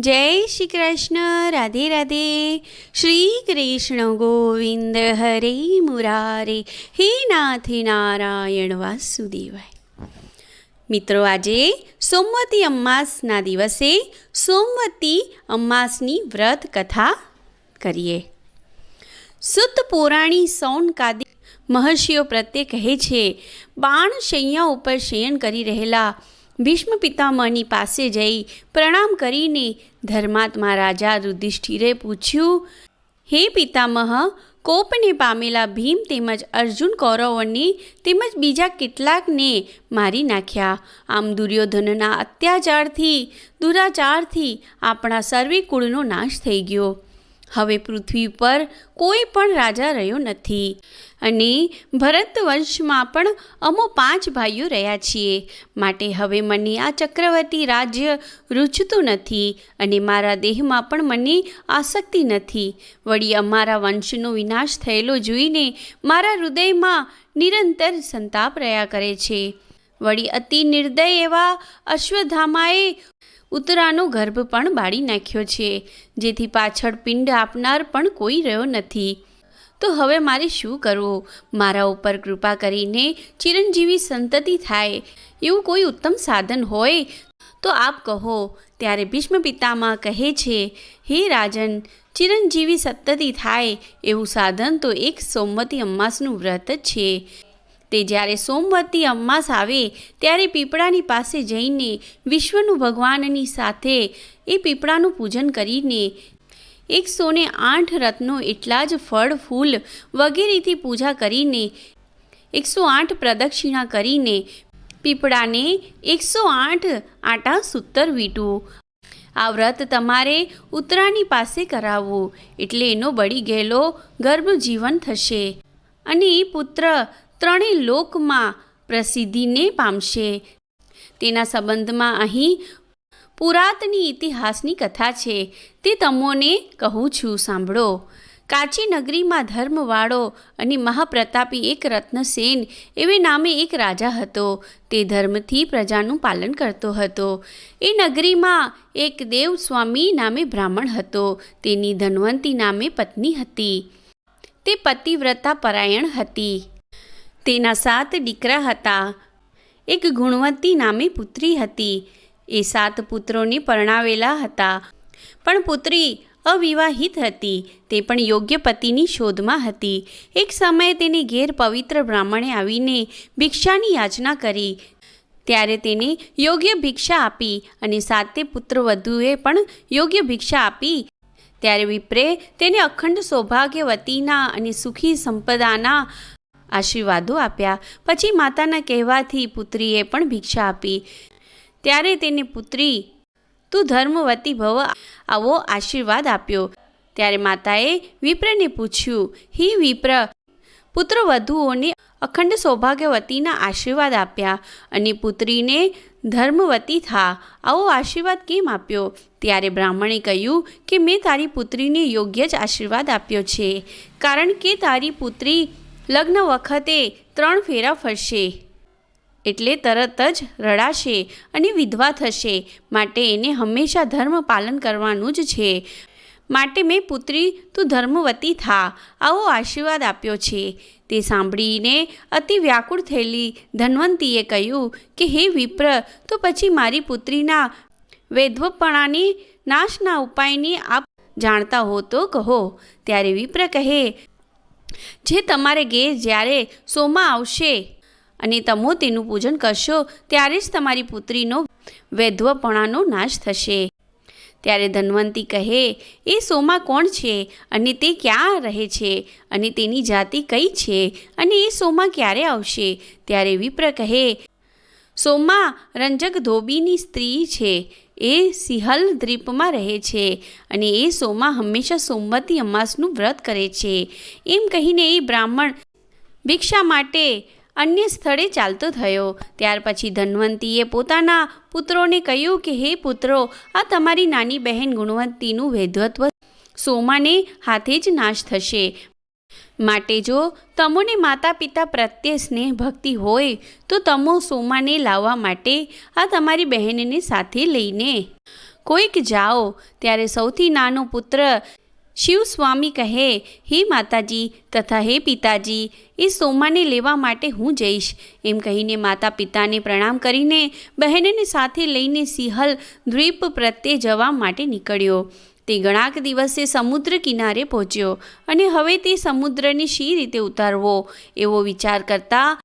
જય શ્રી કૃષ્ણ, રાધે રાધે. શ્રી કૃષ્ણ ગોવિંદ હરે મુરારે. હે નાથ નારાયણ વાસુદેવાય. મિત્રો, આજે સોમવતી અમાસના દિવસે સોમવતી અમાસની વ્રત કથા કરીએ. સુત પુરાણી સૌન કાદી. મહર્ષિઓ પ્રત્યે કહે છે, બાણ શૈયા ઉપર શયન કરી રહેલા ભીષ્મ પિતામહની પાસે જઈ પ્રણામ કરીને ધર્માત્મા રાજા રુધિષ્ઠિરે પૂછ્યું, હે પિતામહ, કોપને પામેલા ભીમ તેમજ અર્જુન કૌરવોને તેમજ બીજા કેટલાકને મારી નાખ્યા. આમ દુર્યોધનના અત્યાચારથી, દુરાચારથી આપણા સર્વે કુળનો નાશ થઈ ગયો. હવે પૃથ્વી પર કોઈ પણ રાજા રહ્યો નથી. અને ભરત વંશમાં પણ અમો પાંચ ભાઈઓ રહ્યા છીએ. માટે હવે મને આ ચક્રવર્તી રાજ્ય રૂચતું નથી અને મારા દેહમાં પણ મને આસક્તિ નથી. વળી અમારા વંશનો વિનાશ થયેલો જોઈને મારા હૃદયમાં નિરંતર સંતાપ રહ્યા કરે છે. વળી અતિ નિર્દય એવા અશ્વધામાએ ઉત્તરાનો ગર્ભ પણ બાળી નાખ્યો છે. જેથી પાછળ પિંડ આપનાર પણ કોઈ રહ્યો નથી. તો હવે મારે શું કરવું? મારા ઉપર કૃપા કરીને ચિરંજીવી સંતતિ થાય. એવું કોઈ ઉત્તમ સાધન હોય? તો આપ કહો. ત્યારે ભીષ્મ પિતામાં કહે છે, હે રાજન, ચિરંજીવી સત્તતિ થાય. એવું સાધન તો એક સોમવતી અમાસનું વ્રત છે. તે જ્યારે સોમવતી અમાસ આવે, ત્યારે પીપળાની પાસે જઈને વિશ્વનું ભગવાનની સાથે એ પીપળાનું પૂજન કરીને એકસો ને આઠ રત્નો એટલા જ ફળ, ફૂલ વગેરેથી પૂજા કરીને એકસો આઠ પ્રદક્ષિણા કરીને પીપળાને એકસો આઠ આટા સૂતર વીટવું આ વ્રત તમારે ઉત્તરાની પાસે કરાવવું. એટલે એનો બળી ગયેલો ગર્ભ જીવન થશે. અને એ પુત્ર ત્રણેય લોકમાં પ્રસિદ્ધિને પામશે. તેના સંબંધમાં અહીં પુરાતની ઇતિહાસની કથા છે. તે તમોને કહું છું, સાંભળો. કાચી નગરીમાં ધર્મવાળો અને મહાપ્રતાપી એક રત્નસેન એવે નામે એક રાજા હતો. તે ધર્મથી પ્રજાનું પાલન કરતો હતો. એ નગરીમાં એક દેવ સ્વામી નામે બ્રાહ્મણ હતો. તેની ધનવંતી નામે પત્ની હતી. તે પતિવ્રતા પરાયણ હતી. તેના સાત દીકરા હતા. એક ગુણવંતી નામે પુત્રી હતી. એ સાત પુત્રોને પરણાવેલા હતા. પણ પુત્રી અવિવાહિત હતી. તે પણ યોગ્ય પતિની શોધમાં હતી. એક સમયે તેને ઘેર પવિત્ર બ્રાહ્મણે આવીને ભિક્ષાની યાચના કરી. ત્યારે તેને યોગ્ય ભિક્ષા આપી અને સાતે પુત્ર વધુએ પણ યોગ્ય ભિક્ષા આપી. ત્યારે વિપ્રે તેને અખંડ સૌભાગ્યવતીના અને સુખી સંપદાના આશીર્વાદો આપ્યા. પછી માતાના કહેવાથી પુત્રીએ પણ ભિક્ષા આપી. ત્યારે તેની પુત્રી તું ધર્મવતી ભવ આવો આશીર્વાદ આપ્યો. ત્યારે માતાએ વિપ્રને પૂછ્યું, હી વિપ્ર, પુત્ર વધુઓને અખંડ સૌભાગ્યવતીના આશીર્વાદ આપ્યા અને પુત્રીને ધર્મવતી થા. આવો આશીર્વાદ કેમ આપ્યો? ત્યારે બ્રાહ્મણે કહ્યું, કે મેં તારી પુત્રીને યોગ્ય જ આશીર્વાદ આપ્યો છે. કારણ કે તારી પુત્રી લગ્ન વખતે ત્રણ ફેરા ફરશે. એટલે તરત જ રડાશે અને વિધવા થશે. માટે એને હંમેશા ધર્મ પાલન કરવાનું જ છે. માટે મેં પુત્રી, તું ધર્મવતી થા. આવો આશીર્વાદ આપ્યો છે. તે સાંભળીને અતિ વ્યાકુળ થયેલી ધન્વંતીએ કહ્યું કે, હે વિપ્ર, તો પછી મારી પુત્રીના વૈધવપણાની નાશના ઉપાયની આપ જાણતા હો તો કહો. ત્યારે વિપ્ર કહે જે તમારે ઘેર જ્યારે સોમાં આવશે અને તમો તેનું પૂજન કરશો, ત્યારે જ તમારી પુત્રીનો વૈધવપણાનો નાશ થશે. ત્યારે ધન્વંતી કહે, એ સોમા કોણ છે? અને તે ક્યાં રહે છે? અને તેની જાતિ કઈ છે? અને એ સોમા ક્યારે આવશે? ત્યારે વિપ્ર કહે, સોમા રંજક ધોબીની સ્ત્રી છે. એ સિહલ દ્વીપમાં રહે છે અને એ સોમાં હંમેશા સોમવતી અમાસનું વ્રત કરે છે. એમ કહીને એ બ્રાહ્મણ ભિક્ષા માટે અન્ય સ્થળે ચાલતો થયો. ત્યાર પછી ધન્વંતીએ પોતાના પુત્રોને કહ્યું કે, હે પુત્રો, આ તમારી નાની બહેન ગુણવંતીનું વૈધત્વ સોમાને હાથે જ નાશ થશે. માટે જો તમોને માતા પિતા પ્રત્યે સ્નેહ ભક્તિ હોય, તો તમો સોમાને લાવવા માટે આ તમારી બહેનને સાથે લઈને. કોઈક જાઓ, ત્યારે સૌથી નાનો પુત્ર શિવ સ્વામી કહે, હે માતાજી તથા હે પિતાજી, એ સોમાને લેવા માટે હું જઈશ. એમ કહીને માતા પિતાને પ્રણામ કરીને બહેનને સાથે લઈને સિંહલ દ્વીપ પ્રત્યે જવા માટે નીકળ્યો. તે ઘણાક દિવસે સમુદ્ર કિનારે પહોંચ્યો અને હવે તે સમુદ્રને શી રીતે ઉતારવો એવો વિચાર કરતા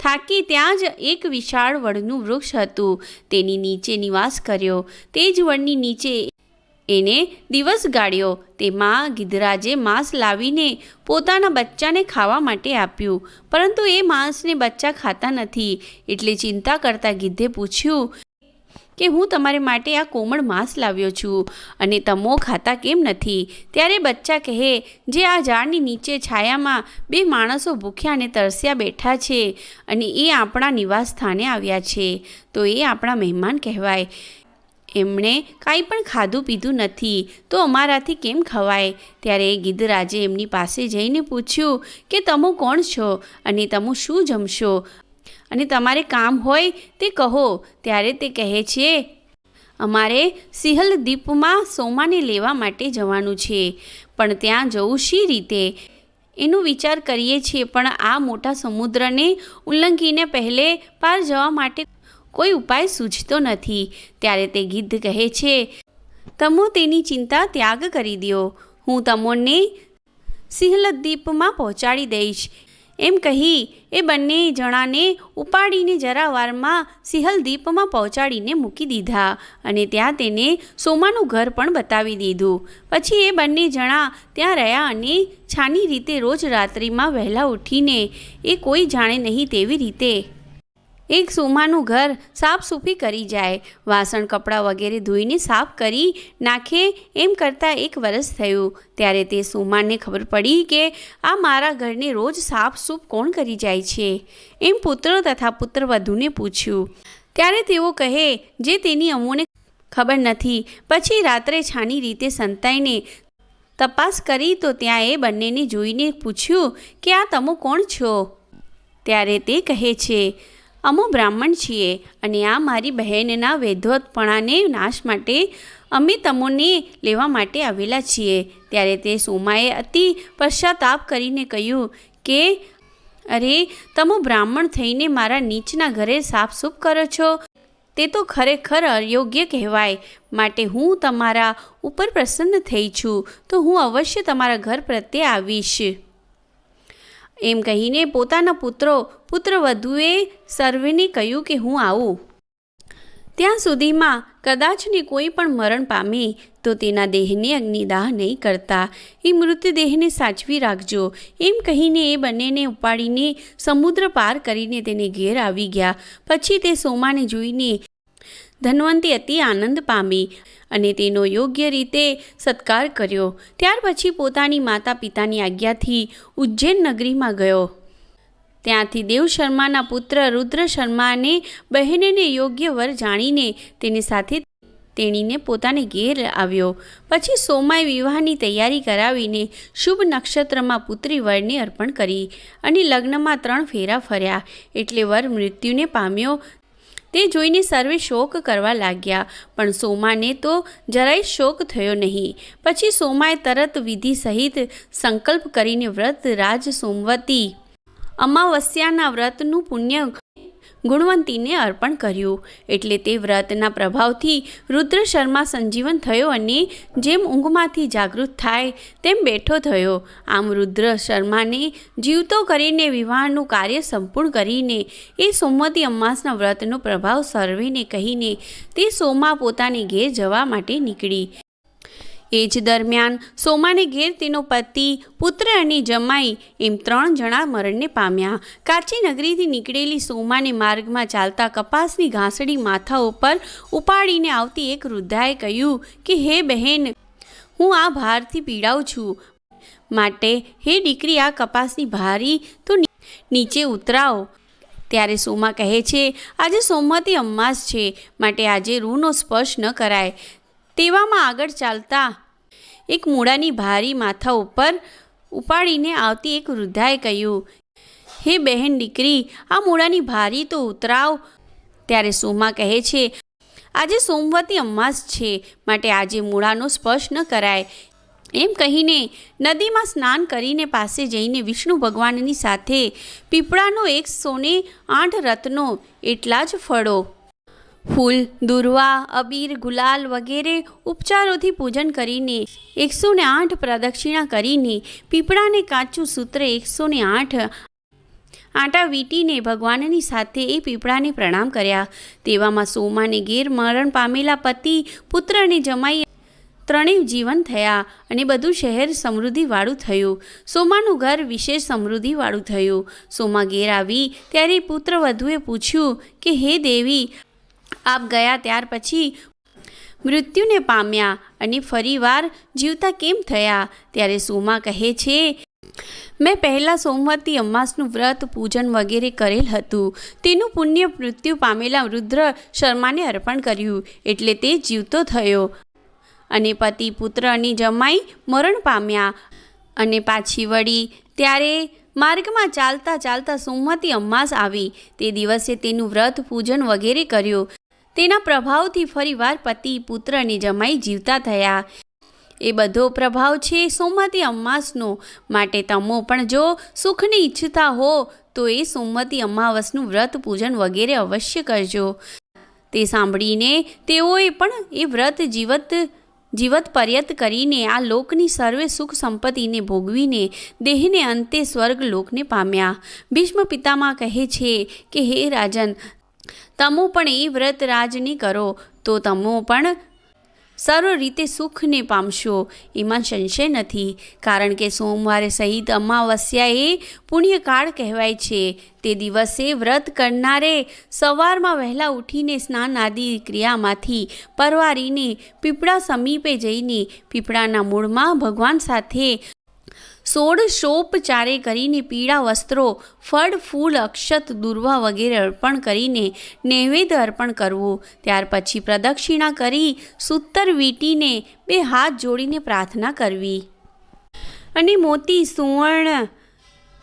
થાકી ત્યાં જ એક વિશાળ વડનું વૃક્ષ હતું. તેની નીચે નિવાસ કર્યો. તે જ વડની નીચે એને દિવસ ગાળ્યો. તેમાં ગિધરાજે માંસ લાવીને પોતાના બચ્ચાને ખાવા માટે આપ્યું. પરંતુ એ માંસને બચ્ચા ખાતા નથી. એટલે ચિંતા કરતા ગિદ્ધે પૂછ્યું કે હું તમારે માટે આ કોમળ માંસ લાવ્યો છું અને તમો ખાતા કેમ નથી? ત્યારે બચ્ચા કહે, જે આ ઝાડની નીચે છાયામાં બે માણસો ભૂખ્યા અને તરસ્યા બેઠા છે અને એ આપણા નિવાસ સ્થાને આવ્યા છે, તો એ આપણા મહેમાન કહેવાય. એમણે કાંઈ પણ ખાધું પીધું નથી, તો અમારાથી કેમ ખવાય? ત્યારે એ ગિદ્ધરાજે એમની પાસે જઈને પૂછ્યું કે, તમો કોણ છો અને તમો શું જમશો? અને તમારે કામ હોય તે કહો, ત્યારે તે કહે છે, અમારે સિહલ દ્વીપમાં સોમાને લેવા માટે જવાનું છે, પણ ત્યાં જવું શી રીતે? એનો વિચાર કરીએ છીએ, પણ આ મોટા સમુદ્રને ઉલ્લંઘીને પહેલે પાર જવા માટે કોઈ ઉપાય સૂઝતો નથી. ત્યારે તે ગિદ્ધ કહે છે, તમો તેની ચિંતા ત્યાગ કરી દો હું તમોને સિંહલદ્વીપમાં પહોંચાડી દઈશ. એમ કહી એ બંને જણાને ઉપાડીને જરા વારમાં સિંહલ પહોંચાડીને મૂકી દીધા અને ત્યાં તેને સોમાનું ઘર પણ બતાવી દીધું. પછી એ બંને જણા ત્યાં રહ્યા અને છાની રીતે રોજ રાત્રિમાં વહેલા ઉઠીને એ કોઈ જાણે નહીં તેવી રીતે એક સુમાનું ઘર સાફ સૂફી કરી જાય. વાસણ, કપડાં વગેરે ધોઈને સાફ કરી નાખે એમ કરતાં એક વરસ થયું. ત્યારે તે સુમાનને ખબર પડી કે આ મારા ઘરને રોજ સાફ સૂફ કોણ કરી જાય છે? એમ પુત્ર તથા પુત્ર વધુને પૂછ્યું. ત્યારે તેઓ કહે, જે તેની અમોને ખબર નથી. પછી રાત્રે છાની રીતે સંતાઈને તપાસ કરી તો ત્યાં એ બંનેને જોઈને પૂછ્યું કે આ તમો કોણ છો? ત્યારે તે કહે છે અમો બ્રાહ્મણ છીએ અને આ મારી બહેનના વૈધવતપણાને નાશ માટે અમે તમોને લેવા માટે આવેલા છીએ. ત્યારે તે સોમાએ અતિ પશ્ચાતાપ કરીને કહ્યું કે, અરે, તમો બ્રાહ્મણ થઈને મારા નીચના ઘરે સાફસૂફ કરો છો? તે તો ખરેખર અયોગ્ય કહેવાય. માટે હું તમારા ઉપર પ્રસન્ન થઈ છું. તો હું અવશ્ય તમારા ઘર પ્રત્યે આવીશ. એમ કહીને પોતાના પુત્રો પુત્ર વધુએ સર્વેને કહ્યું કે હું આવું. ત્યાં સુધીમાં કદાચને કોઈ પણ મરણ પામે તો તેના દેહને અગ્નિદાહ નહીં કરતા. એ મૃતદેહને સાચવી રાખજો. એમ કહીને એ બંનેને ઉપાડીને સમુદ્ર પાર કરીને તેને ઘેર આવી ગયા. પછી તે સોમાને જોઈને ધનવંતી અતિ આનંદ પામી અને તેનો યોગ્ય રીતે સત્કાર કર્યો. ત્યાર પછી પોતાની માતા પિતાની આજ્ઞાથી ઉજ્જૈન નગરીમાં ગયો. ત્યાંથી દેવ શર્માના પુત્ર રુદ્ર શર્માને બહેનને યોગ્ય વર જાણીને તેની સાથે તેણીને પોતાને ઘેર આવ્યો. પછી સોમાએ વિવાહની તૈયારી કરાવીને શુભ નક્ષત્રમાં પુત્રી વરને અર્પણ કરી અને લગ્નમાં ત્રણ ફેરા ફર્યા. એટલે વર મૃત્યુને પામ્યો તે જોઈને સર્વે શોક કરવા લાગ્યા, પણ સોમાને તો જરાય શોક થયો નહીં. પછી સોમાએ તરત વિધિ સહિત સંકલ્પ કરીને વ્રત રાજ સોમવતી. અમાવસ્યાના વ્રતનું પુણ્ય ગુણવંતીને અર્પણ કર્યું. એટલે તે વ્રતના પ્રભાવથી રુદ્ર શર્મા સંજીવન થયો અને જેમ ઊંઘમાંથી જાગૃત થાય તેમ બેઠો થયો. આમ રુદ્ર શર્માને જીવતો કરીને વિવાહનું કાર્ય સંપૂર્ણ કરીને એ સોમવતી અમાસના વ્રતનો પ્રભાવ સર્વેને કહીને તે સોમા પોતાને ઘેર જવા માટે નીકળી. એ જ દરમિયાન સોમાને ઘેર તેનો પતિ, પુત્ર અને જમાઈ એમ ત્રણ જણા મરણને પામ્યા. કાચી નગરીથી નીકળેલી સોમાને માર્ગમાં ચાલતા કપાસની ઘાસડી માથા ઉપર ઉપાડીને આવતી એક વૃદ્ધાએ કહ્યું કે, હે બહેન, હું આ ભારથી પીડાઉં છું. માટે, હે દીકરી, આ કપાસની ભારી તો નીચે ઉતરાવો. ત્યારે સોમા કહે છે, આજે સોમવતી અમાસ છે. માટે આજે રૂનો સ્પર્શ ન કરાય. તેવામાં આગળ ચાલતા એક મૂળાની ભારી માથા ઉપર ઉપાડીને આવતી એક વૃદ્ધાએ કહ્યું, હે બહેન દીકરી, આ મૂળાની ભારી તો ઉતરાવ. ત્યારે સોમા કહે છે, આજે સોમવતી અમાસ છે, માટે આજે મૂળાનો સ્પર્શ ન કરાય. એમ કહીને નદીમાં સ્નાન કરીને પાસે જઈને વિષ્ણુ ભગવાનની સાથે પીપળાનો એક સોને આઠ રત્નો એટલા જ ફળો ફૂલ, દુર્વા, અબીર, ગુલાલ વગેરે ઉપચારોથી પૂજન કરીને એકસો ને આઠ પ્રદક્ષિણા કરીને પીપળાને કાચું સૂત્ર એકસો ને આઠ આટા વીટીને ભગવાનની સાથે એ પીપળાને પ્રણામ કર્યા. તેવામાં સોમાને ઘેર મરણ પામેલા પતિ પુત્ર અને જમાઈ ત્રણેય જીવન થયા અને બધું શહેર સમૃદ્ધિવાળું થયું. સોમાનું ઘર વિશેષ સમૃદ્ધિવાળું થયું. સોમા ઘેર આવી ત્યારે પુત્ર વધુએ પૂછ્યું કે, હે દેવી આપ ગયા ત્યાર પછી મૃત્યુને પામ્યા અને ફરીવાર જીવતા કેમ થયા? ત્યારે સોમા કહે છે, મેં પહેલાં સોમવારથી અમાસનું વ્રત, પૂજન વગેરે કરેલ હતું. તેનું પુણ્ય મૃત્યુ પામેલા રુદ્ર શર્માને અર્પણ કર્યું એટલે તે જીવતો થયો. અને પતિ પુત્ર અને જમાઈ મરણ પામ્યા. અને પાછી વળી ત્યારે માર્ગમાં ચાલતા ચાલતા સોમવતી અમાસ આવી. તે દિવસે તેનું વ્રત, પૂજન વગેરે કર્યું. તેના પ્રભાવથી ફરીવાર પતિ, પુત્ર અને જમાઈ જીવતા થયા. એ બધો પ્રભાવ છે સોમતી અમાસનો. માટે તમો પણ જો સુખની ઈચ્છતા હો, તો એ સોમતી અમાવસનું વ્રત પૂજન વગેરે અવશ્ય કરજો. તે સાંભળીને તેઓએ પણ એ વ્રત જીવત જીવત પર્યત કરીને આ લોકની સર્વે સુખ સંપત્તિને ભોગવીને દેહને અંતે સ્વર્ગ લોકને પામ્યા. ભીષ્મ પિતામાં કહે છે કે, હે રાજન તમો પણ એ વ્રત રાજની કરો, તો તમો પણ સર્વ રીતે સુખને પામશો. એમાં સંશય નથી, કારણ કે સોમવારે સહિત અમાવસ્યા એ પુણ્યકાળ કહેવાય છે. તે દિવસે વ્રત કરનારે સવારમાં વહેલા ઉઠીને સ્નાન આદિ ક્રિયામાંથી પરવારીને પીપળા સમીપે જઈને પીપળાના મૂળમાં ભગવાન સાથે સોળ શોપચારે કરીને પીળા વસ્ત્રો, ફળ, ફૂલ, અક્ષત, દુર્વા વગેરે અર્પણ કરીને નૈવેદ્ય અર્પણ કરવું. ત્યાર પછી પ્રદક્ષિણા કરી સૂતર વીંટીને બે હાથ જોડીને પ્રાર્થના કરવી. અને મોતી, સુવર્ણ,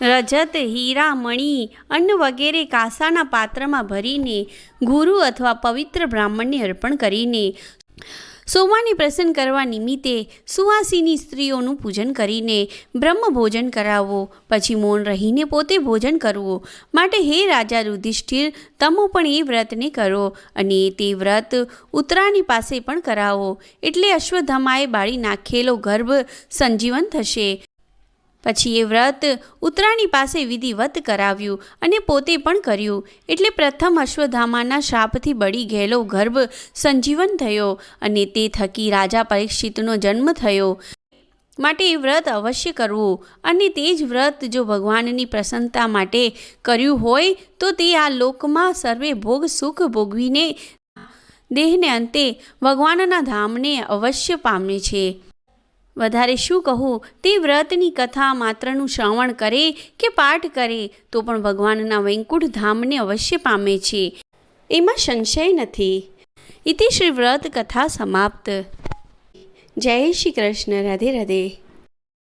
રજત, હીરા, મણી, અન્ન વગેરે કાંસાના પાત્રમાં ભરીને ગુરુ અથવા પવિત્ર બ્રાહ્મણને અર્પણ કરીને સોમાને પ્રસન્ન કરવા નિમિત્તે સુવાસીની સ્ત્રીઓનું પૂજન કરીને બ્રહ્મ ભોજન કરાવવો પછી મૌન રહીને પોતે ભોજન કરવું. માટે હે રાજા રુધિષ્ઠિર તમો પણ એ વ્રતને કરો અને તે વ્રત ઉત્તરાની પાસે પણ કરાવો. એટલે અશ્વધમાએ બાળી નાખેલો ગર્ભ સંજીવન થશે. પછી એ વ્રત ઉત્તરાણી પાસે વિધિવત કરાવ્યું અને પોતે પણ કર્યું. એટલે પ્રથમ અશ્વધામાના શાપથી બળી ગયેલો ગર્ભ સંજીવન થયો અને તે થકી રાજા પરીક્ષિતનો જન્મ થયો. માટે એ વ્રત અવશ્ય કરવું અને તે જ વ્રત જો ભગવાનની પ્રસન્નતા માટે કર્યું હોય તો તે આ લોકમાં સર્વે ભોગ સુખ ભોગવીને દેહને અંતે ભગવાનના ધામને અવશ્ય પામે છે. વધારે શું કહું? તે વ્રતની કથા માત્રનું શ્રવણ કરે કે પાઠ કરે, તો પણ ભગવાનના વૈકુંઠ ધામને અવશ્ય પામે છે. એમાં સંશય નથી. ઇતિ શ્રી વ્રત કથા સમાપ્ત. જય શ્રી કૃષ્ણ. રાધે રાધે.